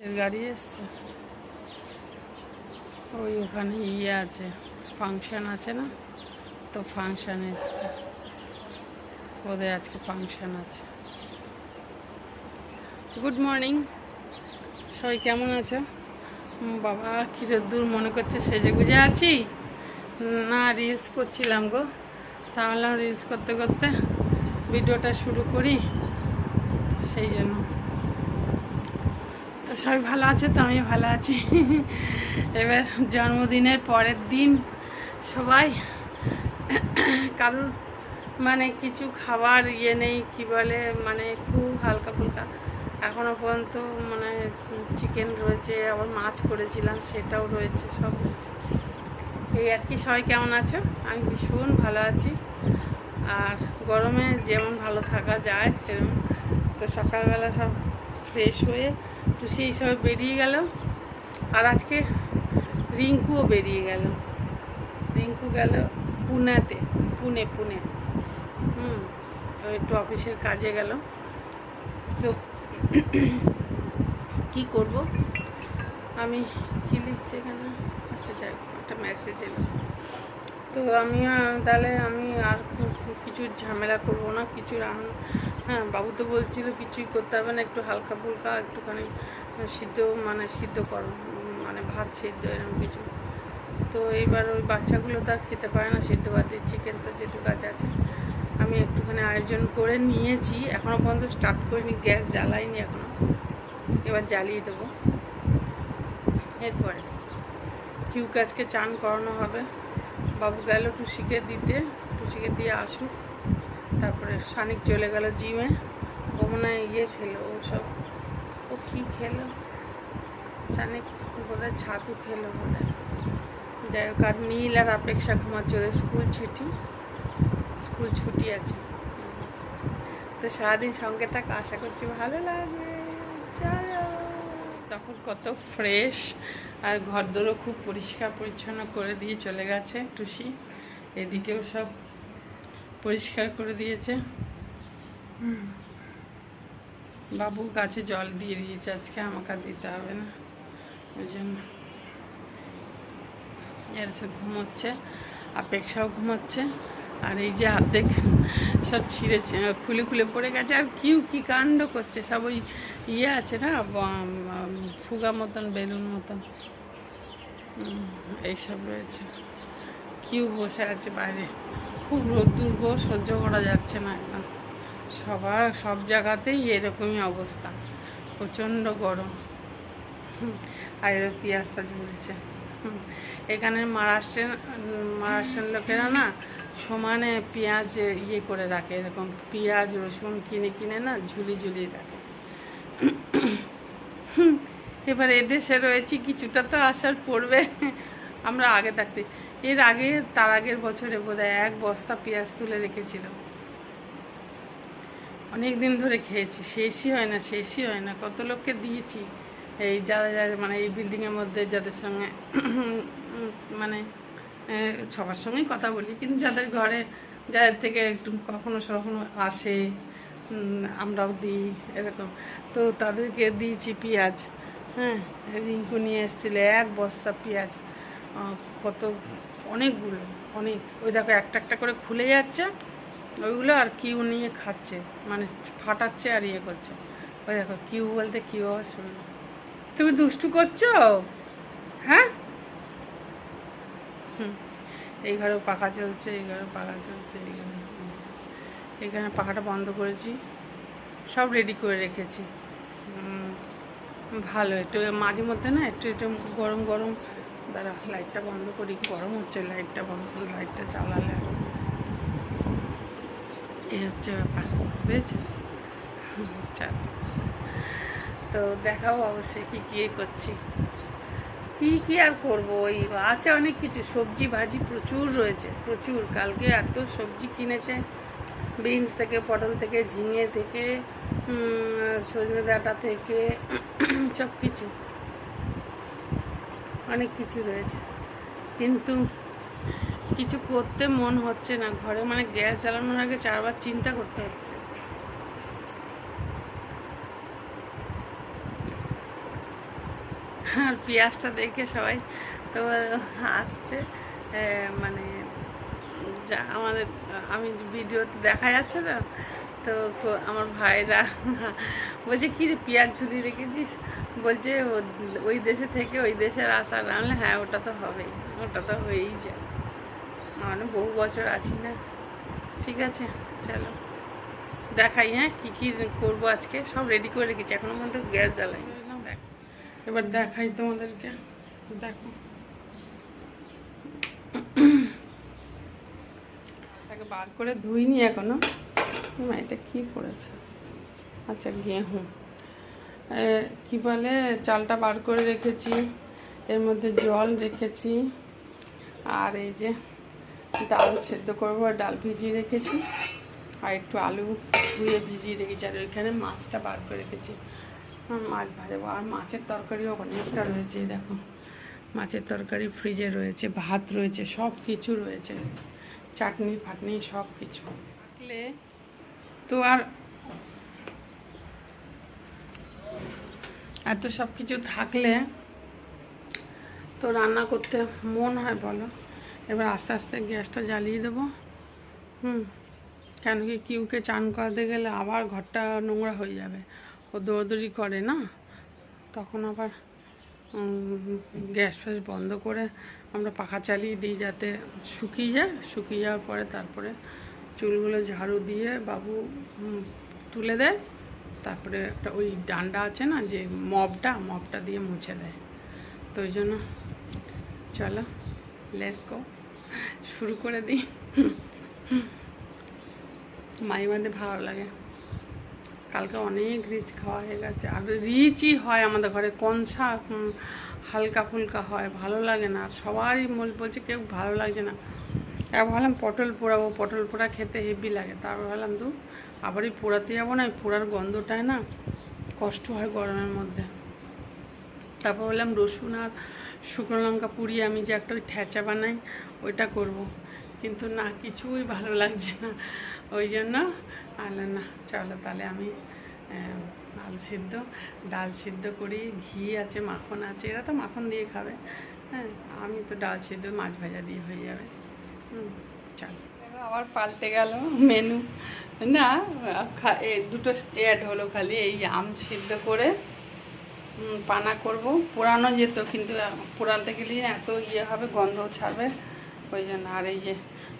গাড়ি এসছে। ওই ওখানে ইয়ে আছে ফাংশন আছে না? তো ফাংশন এসছে। ওদের আজকে ফাংশন আছে। গুড মর্নিং সবাই কেমন আছো? বাবা দূর মনে করছে, সেজে গুজে আছি? না রিলস করছিলাম গো। তাহলে রিলস করতে করতে ভিডিওটা শুরু করি। সেই জন্য। সবাই ভালো আছে তো? আমি ভালো আছি। এবার জন্মদিনের পরের দিন সবাই কারোর মানে কিছু খাবার ইয়ে নেই, কি বলে মানে খুব হালকা ফুলকা। এখনও পর্যন্ত মানে চিকেন রয়েছে, আবার মাছ করেছিলাম, সেটাও রয়েছে, সব এই আর কি, সবাই কেমন আছো? আমি ভীষণ ভালো আছি। আর গরমে যেমন ভালো থাকা যায় সেরকম তো সকালবেলা সব ফ্রেশ হয়ে টুসি সব বেরিয়ে গেল আর আজকে রিঙ্কুও বেরিয়ে গেল। রিঙ্কু গেল পুনেতে, পুনে পুনে। হুম একটু অফিসের কাজে গেল। তো কি করব? আমি কি লিখছি এখানে? আচ্ছা যাই একটা মেসেজ এলো। তো আমি তাহলে আমি আর কিছু ঝামেলা করব না, কিছু রান্না হ্যাঁ বাবু তো বলছিল কিছুই করতে হবে না, একটু হালকা ফুলকা, একটুখানি সিদ্ধ মানে সিদ্ধ করো মানে ভাত সিদ্ধ, এরকম কিছু। তো এইবার ওই বাচ্চাগুলো তো আর খেতে পারে না, সিদ্ধ ভাত চিকেন তো যেটুকু কাজ আছে। আমি একটুখানি আয়োজন করে নিয়েছি এখনও পর্যন্ত স্টার্ট করিনি, গ্যাস জ্বালাইনি এখনও এবার জ্বালিয়ে দেবো। এরপরে, কিউকে আজকে চান করানো হবে। বাবু গেল টুসিকে দিতে, টুসিকে দিয়ে আসুক। তারপরে সানিক চলে গেল জিমে। ও মনে হয় ইয়ে খেলো, ও সব, ও কী খেলো? সানিক বোধহয় ছাতু খেলো বোধহয় যাই হোক, আর নীল আর অপেক্ষা ঘুমাচ্ছে, ওদের স্কুল ছুটি। স্কুল ছুটি আছে। তো সারাদিন সঙ্গে থাকা, আশা করছি ভালো লাগবে। তখন কত ফ্রেশ। আর ঘরদোরও খুব পরিষ্কার পরিচ্ছন্ন করে দিয়ে চলে গেছে টুসি। এদিকেও সব পরিষ্কার করে দিয়েছে। বাবু গাছে জল দিয়ে দিয়েছে, আজকে আমাকে দিতে হবে না। ওই জন্য। এর সব ঘুমোচ্ছে অপেক্ষাও ঘুমোচ্ছে। আর এই যে অর্ধেক সব ছিঁড়েছে, খুলে খুলে পড়ে গেছে। আর কিউ কি কাণ্ড করছে? সব ওই ইয়ে আছে না ফুগা মতন, বেলুন মতন। এইসব রয়েছে। কিউ বসে আছে বাইরে। খুব রোদ্দুর গো সহ্য করা যাচ্ছে না একদম সবার, সব জায়গাতেই এরকমই অবস্থা। প্রচণ্ড গরম। আর পেঁয়াজটা ঝুলছে এখানে মহারাষ্ট্রের মহারাষ্ট্রের লোকেরা না সমানে পেঁয়াজ ইয়ে করে রাখে, এরকম পেঁয়াজ, রসুন কিনে কিনে না ঝুলি ঝুলি রাখে। এবার এদেশে রয়েছি, কিছুটা তো আসার পড়বে আমরা আগে থাকতে। এর আগে, তার আগের বছরে বোধহয় এক বস্তা পেঁয়াজ তুলে রেখেছিল অনেক দিন ধরে খেয়েছি, শেষই হয় না, শেষই হয় না। কত লোককে দিয়েছি, এই যারা যারা মানে এই বিল্ডিংয়ের মধ্যে যাদের সঙ্গে মানে সবার সঙ্গেই কথা বলি। কিন্তু যাদের ঘরে, যাদের থেকে একটু কখনো কখনো আসে আমরাও দিই, এরকম। তো তাদেরকে দিয়েছি পেঁয়াজ হ্যাঁ রিঙ্কু নিয়ে এসেছিল, এক বস্তা পেঁয়াজ। কত, অনেকগুলো, অনেক। ওই দেখো, একটা একটা করে খুলে যাচ্ছে, ওইগুলো আর কিউ নিয়ে খাচ্ছে মানে ফাটাচ্ছে আর ইয়ে করছে। ওই দেখো, কিউ বলতে কিউ শুনলো তুমি দুষ্টু করছ? হ্যাঁ? হুম, এই ঘরেও পাখা চলছে, এই ঘরেও পাখা চলছে, এই ঘরে। এখানে পাখাটা বন্ধ করেছি। সব রেডি করে রেখেছি। ভালো, একটু মাঝে মধ্যে না একটু একটু গরম গরম। দাঁড়া লাইটটা বন্ধ করি, গরম হচ্ছে লাইটটা বন্ধ লাইটটা চালালে এই হচ্ছে ব্যাপার, বুঝেছ? তো দেখাও অবশ্যই কী কী করছি। কী কী আর করব? ওই আছে অনেক কিছু সবজি ভাজি প্রচুর রয়েছে, প্রচুর। কালকে এত সবজি কিনেছে। বিনস থেকে, পটল থেকে, ঝিঙে থেকে সজনে ডাঁটা থেকে, সব কিছু। অনেক কিছু রয়েছে। কিন্তু কিছু করতে মন হচ্ছে না ঘরে মানে গ্যাস জ্বালানোর আগে চারবার চিন্তা করতে হচ্ছে। আর পেঁয়াজটা দেখে সবাই তো আসছে মানে যা, আমাদের, আমি ভিডিওতে দেখা যাচ্ছে না, তো আমার ভাইরা বলছে, কী রে, পেঁয়াজ ঝুলি রেখেছিস? বলছে ওই দেশে থেকে ওই দেশের আশা রাখলে হ্যাঁ ওটা তো হবেই, ওটা তো হয়েই যায়। মানে বহু বছর আছি না। ঠিক আছে, চলো। দেখাই হ্যাঁ কী কী করব আজকে? সব রেডি করে রেখেছি, এখনও পর্যন্ত গ্যাস জ্বালাই এবার দেখাই তোমাদেরকে। দেখো। বার করে ধুইনি এখনও। এটা কি পড়েছে? আচ্ছা গেহু। কি বলে, চালটা বার করে রেখেছি, এর মধ্যে জল রেখেছি, আর এই যে ডাল সেদ্ধ করব আর ডাল ভিজিয়ে রেখেছি, আর একটু আলু ধুয়ে ভিজিয়ে রেখেছি, আর ওইখানে মাছটা বার করে রেখেছি। মাছ ভাজাবো, আর মাছের তরকারিও অনেকটা রয়েছে দেখো। মাছের তরকারি ফ্রিজে রয়েছে, ভাত রয়েছে সব কিছু রয়েছে। চাটনি ফাটনি সব কিছু থাকলে তো আর এত সব কিছু থাকলে তো রান্না করতে মন হয় বলো। এবার আস্তে আস্তে গ্যাসটা জ্বালিয়ে দেবো। হুম, কেন কি কিউকে চান করাতে গেলে আবার ঘরটা নোংরা হয়ে যাবে। ও দৌড়দৌড়ি করে না, তখন আবার গ্যাস ফ্যাস বন্ধ করে আমরা পাখা চালিয়ে দিই যাতে শুকিয়ে যায়। শুকিয়ে যাওয়ার পরে তারপরে চুলগুলো ঝাড়ু দিয়ে বাবু তুলে দেয়। তারপরে একটা ওই ডান্ডা আছে না, যে মপটা মপটা দিয়ে মুছে দেয়। তো ওই জন্য চলো লেটস গো শুরু করে দিই। মাঝে মাঝে ভালো লাগে। কালকে অনেক রিচ খাওয়া হয়ে গেছে। আর রিচই হয় আমাদের ঘরে, কনসা হালকা ফুলকা হয়, ভালো লাগে না। আর সবাই বলছে কেউ ভালো লাগছে না। একবার ভাবলাম পটল পোড়াবো, পটল পোড়া খেতে হেভি লাগে। তারপর ভাবলাম দু আবারই পোড়াতে যাব না পোড়ার গন্ধটায় না কষ্ট হয় গরমের মধ্যে। তারপর বললাম, রসুন আর শুকনো লঙ্কা পুড়িয়ে আমি যে একটা ওই ঠেচা বানাই, ওইটা করব। কিন্তু না, কিছুই ভালো লাগছে না। ওই জন্য আলো না চলো তাহলে আমি ডাল সিদ্ধ ডাল সিদ্ধ করি, ঘি আছে, মাখন আছে, এরা তো মাখন দিয়ে খাবে। হ্যাঁ আমি তো ডাল সিদ্ধ, মাছ ভাজা দিয়ে হয়ে যাবে। হুম, চলো। আবার পাল্টে গেল মেনু না দুটো অ্যাড হলো খালি, এই আম সিদ্ধ করে পানা করব। পোড়ানো যেত কিন্তু পোড়াতে গেলে এত ইয়ে হবে, গন্ধ ছাড়বে। ওই জন্য, আর এই যে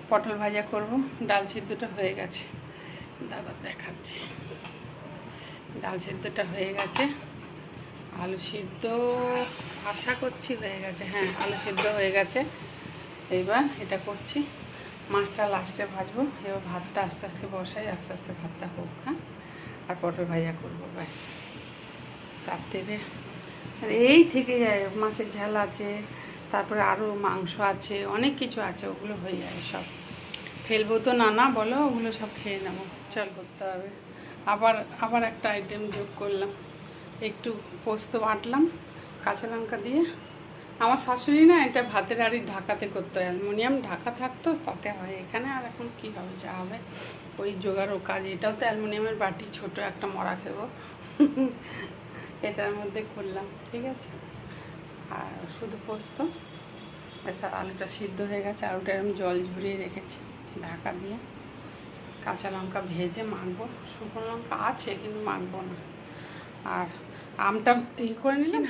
পটল ভাজা করব, ডাল সিদ্ধটা হয়ে গেছে। দাদা দেখাচ্ছি। ডাল সিদ্ধটা হয়ে গেছে। আলু সিদ্ধ আশা করছি হয়ে গেছে। হ্যাঁ আলু সিদ্ধ হয়ে গেছে। এইবার এটা করছি। মাছটা লাস্টে ভাজবো। এবার ভাতটা আস্তে আস্তে বসাই, আস্তে আস্তে ভাতটা হোক হ্যাঁ? আর পটল ভাজা করব, ব্যাস। রাত্রে আর এই থেকে যায় মাছের ঝাল আছে, তারপরে আরও মাংস আছে, অনেক কিছু আছে, ওগুলো হয়ে যায় সব। ফেলব তো না না বলো, ওগুলো সব খেয়ে নেব। চল করতে হবে। আবার আবার একটা আইটেম যোগ করলাম। একটু পোস্ত বাটলাম, কাঁচা লঙ্কা দিয়ে। আমার শাশুড়ি না এটা ভাতের আড়ি ঢাকাতে করতে হয় অ্যালুমিনিয়াম ঢাকা থাকতো, তাতে হয় এখানে, আর এখন কি হবে, যা হবে। ওই জোগাড়, ও কাজ, এটাও তো অ্যালুমিনিয়ামের বাটি, ছোট একটা মরা খেবো। এটার মধ্যে করলাম, ঠিক আছে? আর শুধু পোস্ত। আর আলুটা সিদ্ধ হয়ে গেছে আলুটা এরকম জল ঝরিয়ে রেখেছি। ঢাকা দিয়ে কাঁচা লঙ্কা ভেজে মাখবো। শুকনো লঙ্কা আছে কিন্তু মাখবো না। আর আমটা ই করে নিলাম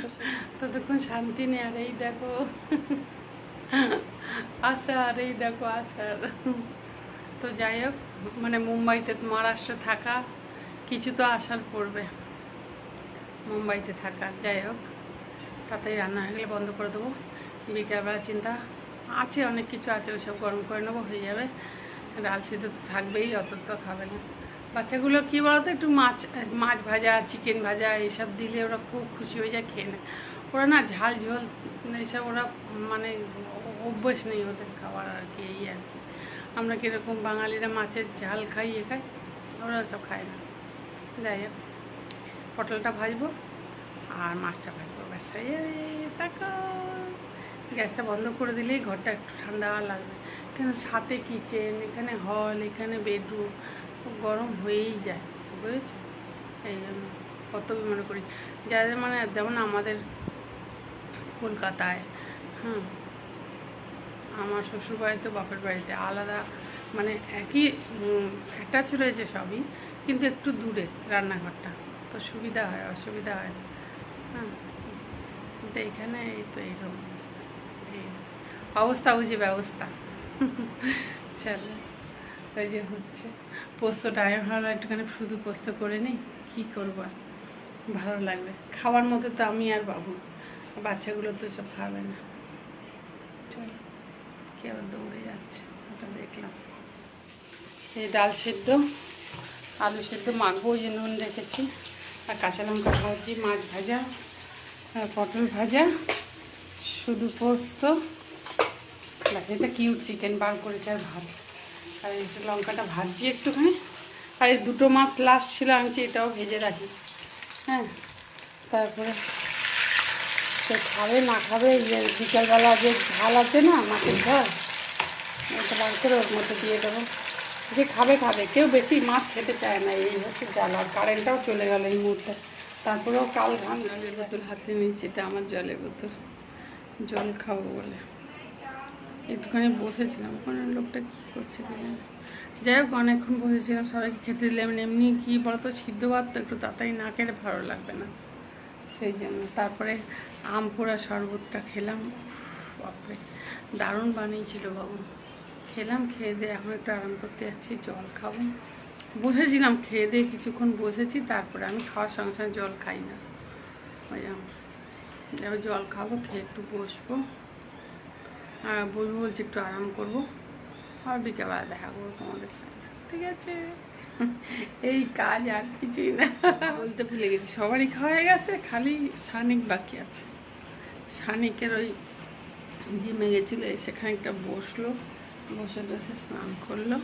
তো দেখুন শান্তি নেই। আর এই দেখো আসার এই দেখো আসার তো যাই হোক মানে মুম্বাইতে মহারাষ্ট্রে থাকা কিছু তো আসার পড়বে। মুম্বাইতে থাকা যাই হোক। তাড়াতাড়ি রান্না হয়ে গেলে বন্ধ করে দেবো। বিকেলবেলা চিন্তা আছে, অনেক কিছু আছে ওইসব গরম করে নেব, হয়ে যাবে। ডাল সিদ্ধ তো থাকবেই অত তো খাবে না। বাচ্চাগুলো কী বলতো, একটু মাছ মাছ ভাজা, চিকেন ভাজা এইসব দিলে ওরা খুব খুশি হয়ে যায় খেয়ে নেয়। ওরা না ঝাল ঝোল এইসব ওরা মানে অভ্যেস নেই ওদের খাবার আর কি, এই আর কি। আমরা কীরকম বাঙালিরা মাছের ঝাল খাই, এ খাই, ওরা সব খায় না। যাই হোক, পটলটা ভাজবো আর মাছটা ভাজবো, ব্যাস দেখো গ্যাসটা বন্ধ করে দিলেই ঘরটা একটু ঠান্ডা লাগবে। কেন সাথে কিচেন, এখানে হল, এখানে বেডরুম গরম হয়েই যায়, বুঝেছ? এই জন্য কত মনে করি। যাদের মানে যেমন আমাদের কলকাতায় হ্যাঁ আমার শ্বশুরবাড়িতে, বাপের বাড়িতে আলাদা মানে একই অ্যাটাচ রয়েছে সবই, কিন্তু একটু দূরে রান্নাঘরটা। তো সুবিধা হয়, অসুবিধা হয়। হ্যাঁ কিন্তু এখানে এই তো এইরকম অবস্থা, বুঝি ব্যবস্থা। চলো ওই যে হচ্ছে। পোস্তটা আমি ভালো একটুখানি শুধু পোস্ত করে নিই, কী করব ভালো লাগবে। খাওয়ার মতো তো আমি আর বাবু, বাচ্চাগুলো তো সব খাবে না। চলো, কে আবার দৌড়ে যাচ্ছে, ওটা দেখলাম। এই ডাল সেদ্ধ, আলু সেদ্ধ মাখবো যে নুন রেখেছি। আর কাঁচা লঙ্কা ভাজি, মাছ ভাজা পটল ভাজা, শুধু পোস্ত। ব্যাস এটা কিউট চিকেন বার করেছে আর ভাত। আর একটু লঙ্কাটা ভাজছি একটুখানি। আর এই দুটো মাছ লাস্ট ছিল, আমি এটাও ভেজে রাখি। হ্যাঁ তারপরে সে খাবে, না খাবে বিকালবেলা যে ঝাল আছে না, মাছের ঝাল, ওটা বার ওর মধ্যে দিয়ে দেবো। যে খাবে খাবে। কেউ বেশি মাছ খেতে চায় না, এই হচ্ছে জ্বালা। কারেন্টটাও চলে গেল এই মুহূর্তে। তারপরেও কাল ঘাম জলের বোতল হাতে নিয়েছি, এটা আমার জলের বোতল। জল খাব বলে। একটুখানি বসেছিলাম। ওখানে লোকটা কী করছে যাই হোক, অনেকক্ষণ বসেছিলাম, সবাইকে খেতে দিলাম। এমনি কী বলতো, সিদ্ধ ভাত তো একটু তাড়াতাড়ি না খেলে ভালো লাগবে না। সেই জন্য তারপরে আম পোড়া শরবতটা খেলাম। বাপরে। দারুণ বানিয়েছিল বাবু। খেলাম, খেয়ে দিয়ে এখন একটু আরাম করতে যাচ্ছি, জল খাব। বসেছিলাম, খেয়ে দিয়ে কিছুক্ষণ বসেছি, তারপরে আমি খাওয়ার সঙ্গে সঙ্গে জল খাই না। ওই। জল খাব, খেয়ে একটু বসবো। বলব বলছি একটু আরাম করব। আর বিকেলবেলা দেখা করব তোমাদের সঙ্গে। ঠিক আছে? এই কাজ আর কিছুই না। বলতে ভুলে গেছি, সবারই খাওয়া হয়ে গেছে, খালি সানিক বাকি আছে। সানিকের ওই জিমে গেছিল, এসে খানিকটা বসল, বসে বসে স্নান করল।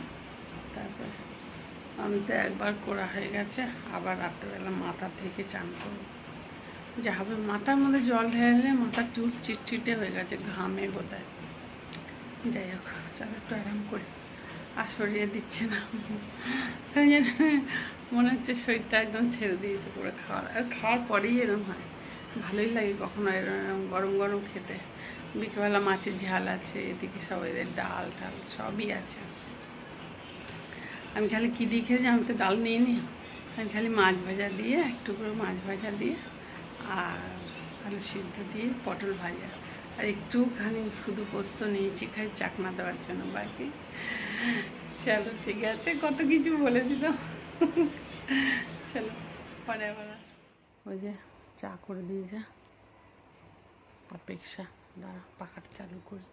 তারপরে আমি তো একবার করা হয়ে গেছে, আবার রাত্রেবেলা মাথা থেকে চান করব। যা হবে, মাথার মধ্যে জল ঢেলে মাথার চুল চিটচিটে হয়ে গেছে, ঘামে বোধহয়। যাই হোক চলো একটু আরাম করি আর সরিয়ে দিচ্ছে না। তাই মনে হচ্ছে শরীরটা একদম ছেড়ে দিয়েছে পুরো খাওয়ার। আর খাওয়ার পরেই এরম হয়। ভালোই লাগে কখনো এরম গরম গরম খেতে। বিকেলবেলা মাছের ঝাল আছে, এদিকে সব এদের ডাল টাল সবই আছে। আমি খালি কী দিয়ে খেয়েছি আমি তো ডাল নিয়ে নিই আমি খালি মাছ ভাজা দিয়ে, একটু করে মাছ ভাজা দিয়ে, আর আলু সিদ্ধ দিয়ে পটল ভাজা। আর একটুখানি শুধু পোস্ত নিয়েছি, খালি চাকনা দেওয়ার জন্য বাকি। চলো, ঠিক আছে, কত কিছু বলে দিল। চলো, পরে আবার। ওই যে চা করে দিয়ে যা অপেক্ষা, দাঁড়া, পাখাটা চালু করি।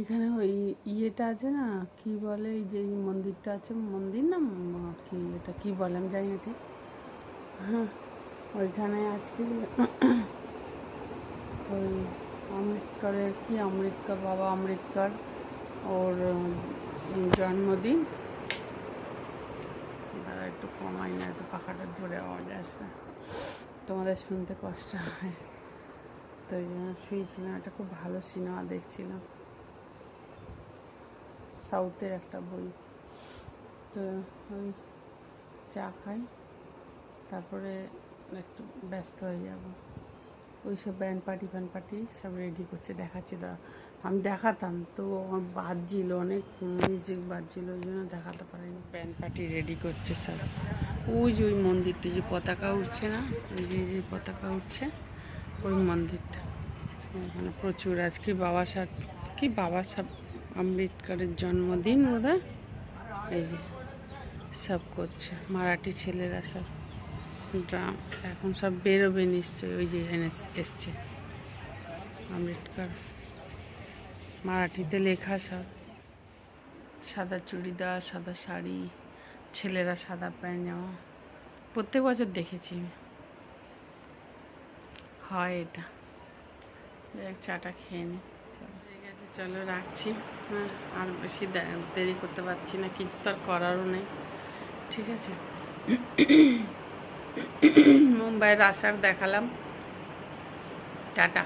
এখানে ওই ইয়েটা আছে না, কি বলে, এই যে মন্দিরটা আছে, মন্দির না, কি এটা কি বলে, আমি জানি না ঠিক। হ্যাঁ ওইখানে আজকে ওই অমৃতকরের কি অমৃতকর বাবা অমৃতকর ওর জন্মদিন। দাঁড়া একটু কমাই না, একটু পাখাটা ধরে আওয়াজ আসবে তোমাদের শুনতে কষ্ট হয়। তো ওই জন্য সেই সিনেমাটা খুব ভালো সিনেমা দেখছিলাম। সাউথের একটা বই। তো ওই চা খাই, তারপরে একটু ব্যস্ত হয়ে যাব। ওই সব ব্যান্ড পার্টি ফ্যান পার্টি সব রেডি করছে দেখাচ্ছে দা। আমি দেখাতাম তো আমার বাজছিল অনেক মিউজিক বাজছিল ওই জন্য দেখাতে পারিনি। ব্যান্ড পার্টি রেডি করছে সব। ওই যে ওই মন্দিরটি যে পতাকা উঠছে না ওই যে যে পতাকা উঠছে ওই মন্দিরটা। এখানে প্রচুর আজকে বাবা সাহেব কি বাবা সাহেব? আম্বেদকরের জন্মদিন বোধ এই যে সব করছে মারাঠি ছেলেরা সব। ড্রাম। এখন সব বেরোবে নিশ্চয়ই ওই যে এখানে এসছে। আম্বেদকর। মারাঠিতে লেখা সব। সাদা চুড়িদার সাদা শাড়ি ছেলেরা সাদা প্যান্ট জামা প্রত্যেক বছর দেখেছি হয় এটা। চাটা খেয়ে নি। চলো, রাখছি। হ্যাঁ আর বেশি দেরি করতে পারছি না কিছু তো আর করারও নেই। ঠিক আছে? মুম্বাইয়ের আসার দেখালাম। টাটা।